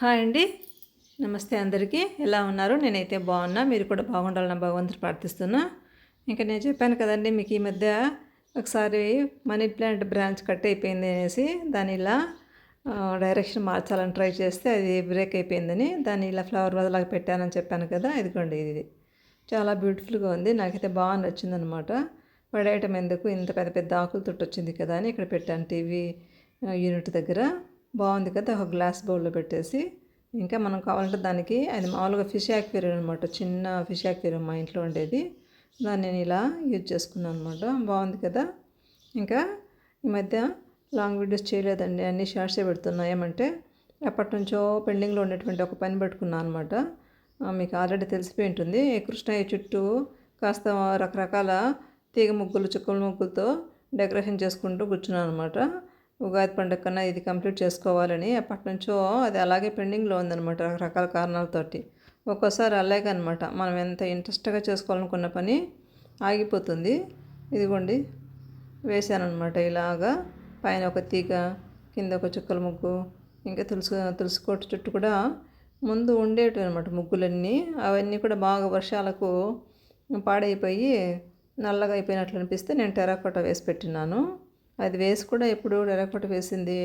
Hi అండి. నమస్తే అందరికీ. ఎలా ఉన్నారు? నేనైతే బాగున్నా. మీరు కూడా బాగుండాలని భగవంతుడు ప్రార్థిస్తున్నా. ఇంకా నేను చెప్పాను కదండి మీకు ఈ మధ్య ఒకసారి మనీ ప్లాంట్ బ్రాంచ్ కట్ అయిపోయింది అనేసి దాని ఇలా డైరెక్షన్ మార్చాలని ట్రై చేస్తే అది బ్రేక్ అయిపోయిందని దాన్ని ఇలా ఫ్లవర్ వదలాగా పెట్టానని చెప్పాను కదా ఇదిగోండి ఇది. చాలా బ్యూటిఫుల్గా ఉంది. నాకైతే బాగా నచ్చిందనమాట పడేయటం ఎందుకు? ఇంత పెద్ద పెద్ద ఆకులు తొట్టు వచ్చింది కదా అని ఇక్కడ పెట్టాను టీవీ యూనిట్ దగ్గర. బాగుంది కదా ఒక గ్లాస్ బౌల్లో పెట్టేసి. ఇంకా మనం కావాలంటే దానికి అది మామూలుగా ఫిష్ యాక్వేరియం అనమాట చిన్న ఫిష్ యాక్వేరియం మా ఇంట్లో ఉండేది. దాన్ని నేను ఇలా యూజ్ చేసుకున్నాను అనమాట బాగుంది కదా. ఇంకా ఈ మధ్య లాంగ్ వీడియోస్ చేయలేదండి అన్ని షార్ట్సే పెడుతున్నా. ఏమంటే ఎప్పటి నుంచో పెండింగ్లో ఉన్నటువంటి ఒక పని పెట్టుకున్నాను అనమాట మీకు ఆల్రెడీ తెలిసిపోయి ఉంటుంది. కృష్ణయ్య చుట్టూ కాస్త రకరకాల తీగ ముగ్గులు చుక్కల ముగ్గులతో డెకరేషన్ చేసుకుంటూ కూర్చున్నాను అనమాట ఉగాది పండుగ కన్నా ఇది కంప్లీట్ చేసుకోవాలని అప్పటి నుంచో అది అలాగే పెండింగ్లో ఉందన్నమాట రకరకాల కారణాలతోటి. ఒక్కోసారి అలాగే అనమాట మనం ఎంత ఇంట్రెస్ట్గా చేసుకోవాలనుకున్న పని ఆగిపోతుంది. ఇదిగోండి వేసానమాట ఇలాగా పైన ఒక తీగ కింద ఒక చుక్కల ముగ్గు ఇంకా తులసి తులసి కోట చుట్టూ కూడా ముందు ఉండేవి అనమాట ముగ్గులన్నీ. అవన్నీ కూడా బాగా వర్షాలకు పాడైపోయి నల్లగా అయిపోయినట్లు అనిపిస్తే నేను టెరాకోట వేసి పెట్టినాను అది వేసి కూడా ఎప్పుడు డైరెక్ట్ వేసింది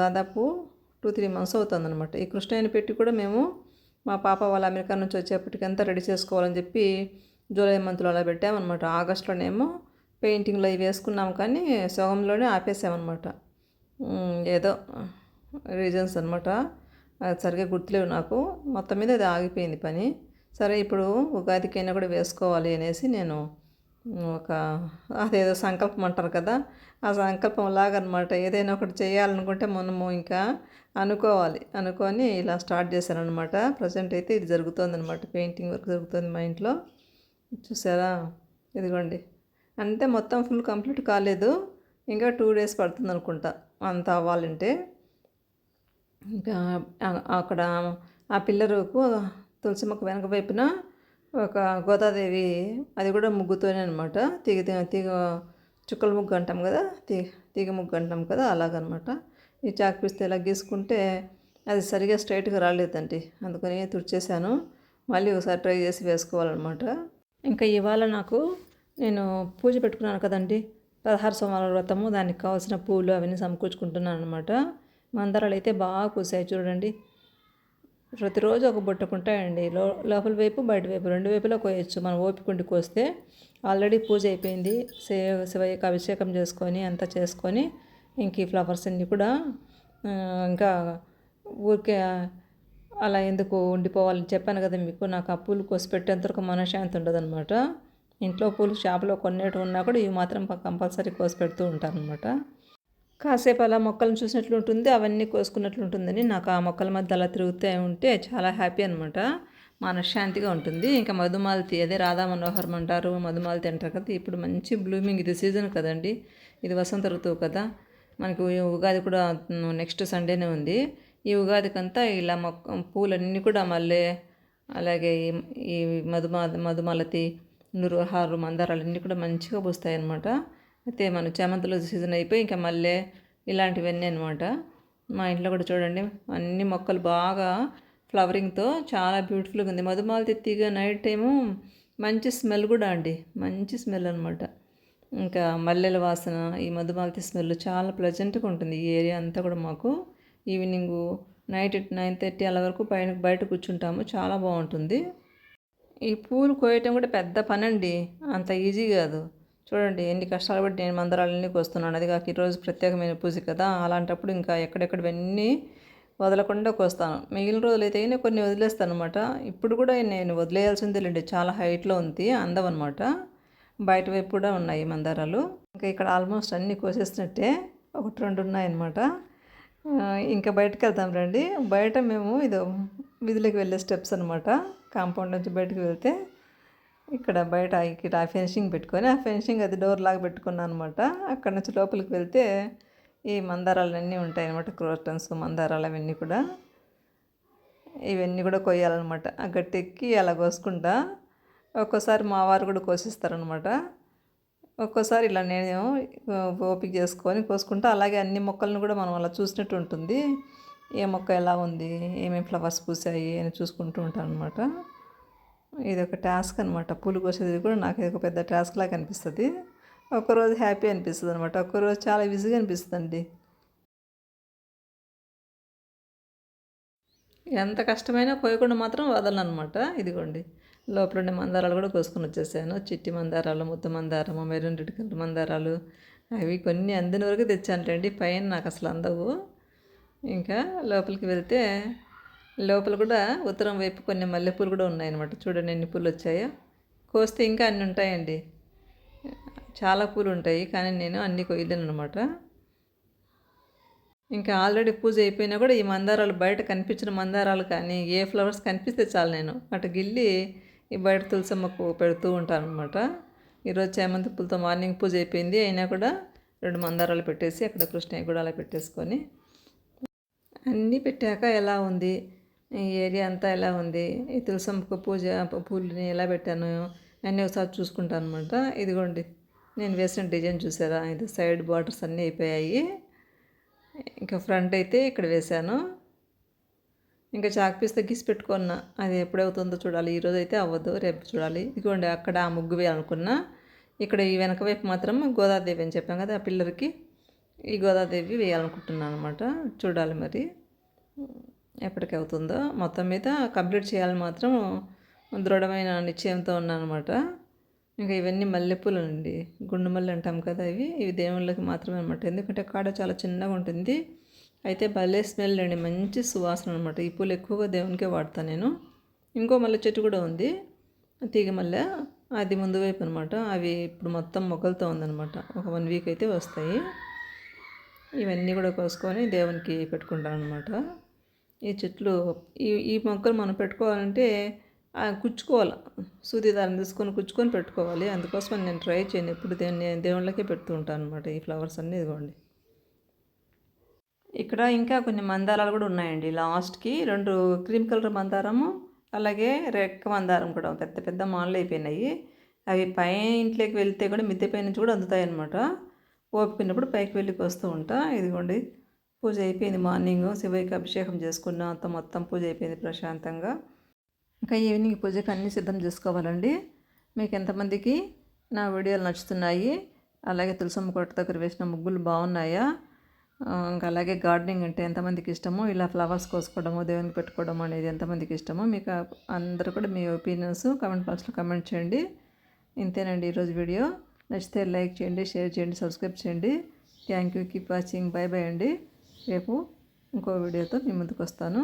దాదాపు టూ త్రీ మంత్స్ అవుతుందన్నమాట. ఈ కృష్ణయ్యని పెట్టి కూడా మేము మా పాప వాళ్ళ అమెరికా నుంచి వచ్చేప్పటికంతా రెడీ చేసుకోవాలని చెప్పి జూలై మంత్లో అలా పెట్టామన్నమాట. ఆగస్టులోనేమో పెయింటింగ్లో అవి వేసుకున్నాం కానీ సగంలోనే ఆపేసామన్నమాట. ఏదో రీజన్స్ అనమాట అది సరిగ్గా గుర్తులేవు నాకు. మొత్తం మీద అది ఆగిపోయింది పని. సరే ఇప్పుడు ఉగాదికైనా కూడా వేసుకోవాలి అనేసి నేను ఒక అదేదో సంకల్పం అంటారు కదా ఆ సంకల్పం లాగనమాట. ఏదైనా ఒకటి చేయాలనుకుంటే మనము ఇంకా అనుకోవాలి. అనుకొని ఇలా స్టార్ట్ చేశాను అనమాట ప్రజెంట్ అయితే ఇది జరుగుతుందనమాట. పెయింటింగ్ వర్క్ జరుగుతుంది మా ఇంట్లో. చూసారా? ఇదిగోండి. అంటే మొత్తం ఫుల్ కంప్లీట్ కాలేదు. ఇంకా టూ డేస్ పడుతుంది అనుకుంటా అంత అవ్వాలంటే. ఇంకా అక్కడ ఆ పిల్లరుకు తులసి మొక్క వెనక వైపున ఒక గోదాదేవి అది కూడా ముగ్గుతోనే అనమాట తీగ తీగ చుక్కల ముగ్గు అంటాం కదా తీ తీగ ముగ్గు అంటాం కదా అలాగనమాట. ఈ చాక్ పిస్తే ఇలా గీసుకుంటే అది సరిగా స్ట్రైట్గా రాలేదండి. అందుకని తుడిచేసాను మళ్ళీ ఒకసారి ట్రై చేసి వేసుకోవాలన్నమాట. ఇంకా ఇవాళ నాకు నేను పూజ పెట్టుకున్నాను కదండి. పదహారు సోమవారం వ్రతము దానికి కావాల్సిన పూలు అవన్నీ సమకూర్చుకుంటున్నాను అనమాట మందారాలు అయితే బాగా కూసాయి చూడండి. ప్రతిరోజు ఒక బుట్టకుంటాయండి లో లోపల వైపు బయట వైపు రెండు వైపులా కోయచ్చు. మనం ఓపికండి కోస్తే ఆల్రెడీ పూజ అయిపోయింది. శివయ్యకి అభిషేకం చేసుకొని అంతా చేసుకొని ఇంక ఈ ఫ్లవర్స్ అన్నీ కూడా ఇంకా ఊరికే అలా ఎందుకు ఉండిపోవాలని చెప్పాను కదా మీకు. నాకు ఆ పూలు కోసి పెట్టేంతవరకు మనశ్శాంతి ఉండదు అనమాట ఇంట్లో పూలు షాపులో కొన్నేటి ఉన్నా కూడా ఇవి మాత్రం కంపల్సరీ కోసి పెడుతూ ఉంటారనమాట కాసేపు అలా మొక్కలను చూసినట్లు ఉంటుంది అవన్నీ కోసుకున్నట్లు ఉంటుందని నాకు ఆ మొక్కల మధ్య అలా తిరుగుతూ ఉంటే చాలా హ్యాపీ అనమాట మనశ్శాంతిగా ఉంటుంది. ఇంకా మధుమాలతి అదే రాధా మనోహరం అంటారు మధుమాలతి అంటారు కదా. ఇప్పుడు మంచి బ్లూమింగ్ ఇది సీజన్ కదండి. ఇది వసంత ఋతువు కదా. మనకు ఉగాది కూడా నెక్స్ట్ సండేనే ఉంది. ఈ ఉగాదికంతా ఇలా మొక్క పూలన్నీ కూడా మళ్ళీ అలాగే ఈ మధుమా మధుమాలతి నురుహారు మందారాలు అన్నీ కూడా మంచిగా పూస్తాయి అన్నమాట అయితే మన చామంతుల సీజన్ అయిపోయి ఇంకా మళ్ళీ ఇలాంటివన్నీ అనమాట మా ఇంట్లో కూడా చూడండి అన్ని మొక్కలు బాగా ఫ్లవరింగ్తో చాలా బ్యూటిఫుల్గా ఉంది. మధుమాలతి తిత్తిగా నైట్ టైము మంచి స్మెల్ కూడా అండి మంచి స్మెల్ అనమాట ఇంకా మల్లెల వాసన ఈ మధుమాలతి స్మెల్ చాలా ప్లెజెంట్గా ఉంటుంది ఈ ఏరియా అంతా కూడా మాకు. ఈవినింగ్ నైట్ నైన్ థర్టీ అలా వరకు పైన బయట కూర్చుంటాము చాలా బాగుంటుంది. ఈ పూలు కోయటం కూడా పెద్ద పని అండి అంత ఈజీ కాదు. చూడండి ఎన్ని కష్టాలు పడి నేను మందరాలన్నీ కోస్తున్నాను అది కాక ఈరోజు ప్రత్యేకమైన పూజ కదా అలాంటప్పుడు ఇంకా ఎక్కడెక్కడవన్నీ వదలకుండా కోస్తాను మిగిలిన రోజులు అయితే కొన్ని వదిలేస్తాను అనమాట ఇప్పుడు కూడా నేను వదిలేయాల్సిందే లేండి చాలా హైట్లో ఉంది అందం అనమాట బయట వైపు కూడా ఉన్నాయి మందారాలు. ఇంకా ఇక్కడ ఆల్మోస్ట్ అన్నీ కోసేసినట్టే ఒకటి రెండు ఉన్నాయన్నమాట. ఇంకా బయటకు వెళ్తాం రండి. బయట మేము ఇదో వీధిలోకి వెళ్ళే స్టెప్స్ అనమాట కాంపౌండ్ నుంచి బయటకు వెళ్తే. ఇక్కడ బయట ఇక్కడ ఫినిషింగ్ పెట్టుకొని ఆ ఫినిషింగ్ అది డోర్ లాగా పెట్టుకున్నాను అనమాట అక్కడ నుంచి లోపలికి వెళ్తే ఈ మందారాలు అన్నీ ఉంటాయి అనమాట క్రోటన్స్ మందారాలు అవన్నీ కూడా. ఇవన్నీ కూడా కొయ్యాలన్నమాట. ఆ గట్టెక్కి అలా కోసుకుంటా ఒక్కోసారి మా వారు కూడా కోసిస్తారనమాట ఒక్కోసారి ఇలా నేను ఓపిక చేసుకొని కోసుకుంటా అలాగే అన్ని మొక్కలను కూడా మనం అలా చూసినట్టు ఉంటుంది. ఏ మొక్క ఎలా ఉంది ఏమేమి ఫ్లవర్స్ పూసాయి అని చూసుకుంటూ ఉంటాను అనమాట ఇది ఒక టాస్క్ అనమాట పూలు కోసేది కూడా నాకు ఇది ఒక పెద్ద టాస్క్ లాగా అనిపిస్తుంది. ఒక్కరోజు హ్యాపీ అనిపిస్తుంది అనమాట ఒక్కరోజు చాలా బిజీగా అనిపిస్తుంది అండి ఎంత కష్టమైనా కోయకుండా మాత్రం వదలను అనమాట ఇదిగోండి. లోపల ఉండే మందారాలు కూడా కోసుకొని వచ్చేసాను. చిట్టి మందారాలు ముద్ద మందారము మెరూన్ రెడ్ కలర్ మందారాలు అవి కొన్ని అందిన వరకు తెచ్చానులేండి. పైన నాకు అసలు అందవు. ఇంకా లోపలికి వెళ్తే లోపల కూడా ఉత్తరం వైపు కొన్ని మల్లెపూలు కూడా ఉన్నాయన్నమాట. చూడండి ఎన్ని పూలు వచ్చాయో. కోస్తే ఇంకా అన్ని ఉంటాయండి. చాలా పూలు ఉంటాయి కానీ నేను అన్ని కొయ్యలేను అనమాట ఇంకా ఆల్రెడీ పూజ అయిపోయినా కూడా ఈ మందారాలు బయట కనిపించిన మందారాలు కానీ ఏ ఫ్లవర్స్ కనిపిస్తే చాలు నేను. అటు గిల్లి ఈ బయట తులసమ్మకు పెడుతూ ఉంటాను అనమాట ఈరోజు చేమంతి పూలతో మార్నింగ్ పూజ అయిపోయింది. అయినా కూడా రెండు మందారాలు పెట్టేసి అక్కడ కృష్ణయ్య కూడా అలా పెట్టేసుకొని అన్నీ పెట్టాక ఎలా ఉంది? ఈ ఏరియా అంతా ఎలా ఉంది? ఈ తులసమ్మకు పూజ పూలని ఎలా పెట్టాను? అన్నీ ఒకసారి చూసుకుంటాను అనమాట ఇదిగోండి నేను వేసిన డిజైన్ చూసారా? ఇది సైడ్ బార్డర్స్ అన్నీ అయిపోయాయి. ఇంకా ఫ్రంట్ అయితే ఇక్కడ వేశాను. ఇంకా చాక్ పీస్ తగ్గిసి పెట్టుకున్నా. అది ఎప్పుడవుతుందో చూడాలి. ఈరోజు అయితే అవ్వదు రేపు చూడాలి. ఇదిగోండి అక్కడ ఆ ముగ్గు వేయాలనుకున్నా. ఇక్కడ ఈ వెనక వైపు మాత్రం గోదాదేవి అని చెప్పాం కదా ఆ పిల్లర్కి ఈ గోదాదేవి వేయాలనుకుంటున్నాను అనమాట చూడాలి మరి. ఎప్పటికి అవుతుందో మొత్తం మీద కంప్లీట్ చేయాలని మాత్రం దృఢమైన నిశ్చయంతో ఉన్నాను అనమాట ఇంకా ఇవన్నీ మల్లెపూలు అండి గుండు మల్లె అంటాం కదా ఇవి. ఇవి దేవుళ్ళకి మాత్రమే అనమాట ఎందుకంటే కాడ చాలా చిన్నగా ఉంటుంది. అయితే భలే స్మెల్ అండి మంచి సువాసన అనమాట ఈ పూలు ఎక్కువగా దేవునికే వాడతాను నేను. ఇంకో మల్లె చెట్టు కూడా ఉంది. తీగ మల్లె. అది ముందు వైపు అనమాట అవి ఇప్పుడు మొత్తం మొగ్గలతో ఉందన్నమాట. ఒక వన్ వీక్ అయితే వస్తాయి. ఇవన్నీ కూడా కోసుకొని దేవునికి పెట్టుకుంటాను అనమాట ఈ చెట్లు ఈ ఈ మొక్కలు మనం పెట్టుకోవాలంటే కుచ్చుకోవాలి. సూది దారం తీసుకొని కుచ్చుకొని పెట్టుకోవాలి. అందుకోసం నేను ట్రై చేయను. ఎప్పుడు దేవుని దేవుళ్ళకే పెడుతూ ఉంటాను అనమాట ఈ ఫ్లవర్స్ అన్నీ ఇదిగోండి. ఇక్కడ ఇంకా కొన్ని మందారాలు కూడా ఉన్నాయండి. లాస్ట్కి రెండు క్రీమ్ కలర్ మందారము అలాగే రెక్క మందారం కూడా పెద్ద పెద్ద మాలలు అయిపోయినాయి. అవి పై ఇంట్లోకి వెళ్తే కూడా మిద్దె పై నుంచి కూడా అందుతాయి అనమాట ఓపికన్నప్పుడు పైకి వెళ్ళికి వస్తూ ఉంటా. ఇదిగోండి. పూజ అయిపోయింది మార్నింగ్. శివయ్యకి అభిషేకం చేసుకున్న అంత మొత్తం పూజ అయిపోయింది ప్రశాంతంగా. ఇంకా ఈవినింగ్ పూజకి అన్నీ సిద్ధం చేసుకోవాలండి. మీకు ఎంతమందికి నా వీడియోలు నచ్చుతున్నాయి? అలాగే తులసమ్మ కొట్ట దగ్గర వేసిన ముగ్గులు బాగున్నాయా? ఇంకా అలాగే గార్డెనింగ్ అంటే ఎంతమందికి ఇష్టమో ఇలా ఫ్లవర్స్ కోసుకోవడము దేవునికి పెట్టుకోవడం అనేది ఎంతమందికి ఇష్టమో మీకు అందరూ కూడా మీ ఒపీనియన్స్ కామెంట్ బాక్స్లో కమెంట్ చేయండి. ఇంతేనండి ఈరోజు వీడియో. నచ్చితే లైక్ చేయండి షేర్ చేయండి సబ్స్క్రైబ్ చేయండి. Thank you. Keep watching. Bye bye అండి. రేపు ఇంకో వీడియోతో మీ ముందుకు వస్తాను